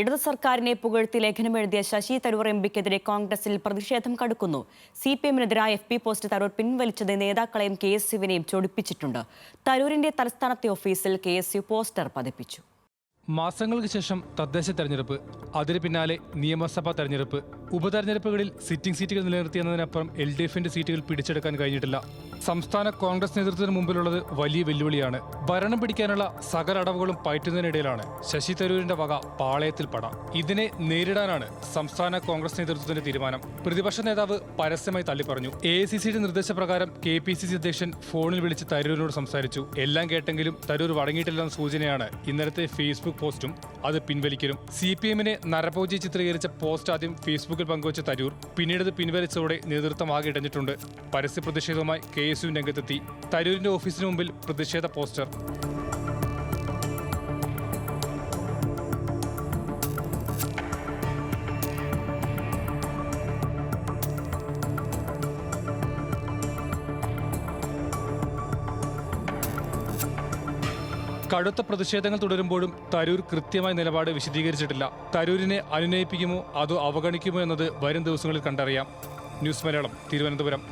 ഇടതു സർക്കാരിനെ പുകഴ്ത്തി ലേഖനമെഴുതിയ ശശി തരൂർ എം പിക്കെതിരെ കോൺഗ്രസിൽ പ്രതിഷേധം കടുക്കുന്നു. സി പി എമ്മിനെതിരായ എഫ് പി പോസ്റ്റ് തരൂർ പിൻവലിച്ചത് നേതാക്കളെയും കെ എസ് യുവിനെയും ചൊടിപ്പിച്ചിട്ടുണ്ട്. തരൂരിന്റെ തലസ്ഥാനത്തെ ഓഫീസിൽ കെ എസ് യു പോസ്റ്റർ പതിപ്പിച്ചു. മാസങ്ങൾക്ക് ശേഷം തദ്ദേശ തെരഞ്ഞെടുപ്പ് അതിന് പിന്നാലെ നിയമസഭാ തെരഞ്ഞെടുപ്പ്. ഉപതെരഞ്ഞെടുപ്പുകളിൽ സിറ്റിംഗ് സീറ്റുകൾ നിലനിർത്തിയെന്നതിനപ്പുറം എൽ ഡി എഫിന്റെ സീറ്റുകൾ പിടിച്ചെടുക്കാൻ കഴിഞ്ഞിട്ടില്ല. സംസ്ഥാന കോൺഗ്രസ് നേതൃത്വത്തിന് മുമ്പിലുള്ളത് വലിയ വെല്ലുവിളിയാണ്. ഭരണം പിടിക്കാനുള്ള സകല അടവുകളും പയറ്റുന്നതിനിടയിലാണ് ശശി തരൂരിന്റെ വക പാളയത്തിൽ പട. ഇതിനെ നേരിടാനാണ് സംസ്ഥാന കോൺഗ്രസ് നേതൃത്വത്തിന്റെ തീരുമാനം. പ്രതിപക്ഷ നേതാവ് പരസ്യമായി തള്ളിപ്പറഞ്ഞു. എ സി സിയുടെ നിർദ്ദേശപ്രകാരം കെ പി സി സി അധ്യക്ഷൻ ഫോണിൽ വിളിച്ച് തരൂരിനോട് സംസാരിച്ചു. എല്ലാം കേട്ടെങ്കിലും തരൂർ വഴങ്ങിയിട്ടില്ലെന്ന സൂചനയാണ് ഇന്നലത്തെ ഫേസ്ബുക്ക് പോസ്റ്റും അത് പിൻവലിക്കലും. സി പി എമ്മിനെ നരഭോജി ചിത്രീകരിച്ച പോസ്റ്റ് ആദ്യം ഫേസ്ബുക്കിൽ പങ്കുവച്ച തരൂർ പിന്നീട് അത് പിൻവലിച്ചതോടെ നേതൃത്വം ആകെ ഇടഞ്ഞിട്ടുണ്ട്. പരസ്യ പ്രതിഷേധവുമായി കെ എസ് യു രംഗത്തെത്തി. തരൂരിന്റെ ഓഫീസിന് മുമ്പിൽ പ്രതിഷേധ പോസ്റ്റർ. കടുത്ത പ്രതിഷേധങ്ങൾ തുടരുമ്പോഴും തരൂർ കൃത്യമായ നിലപാട് വിശദീകരിച്ചിട്ടില്ല. തരൂരിനെ അനുനയിപ്പിക്കുമോ അതോ അവഗണിക്കുമോ എന്നത് വരും ദിവസങ്ങളിൽ കണ്ടറിയാം. ന്യൂസ് മലയാളം തിരുവനന്തപുരം.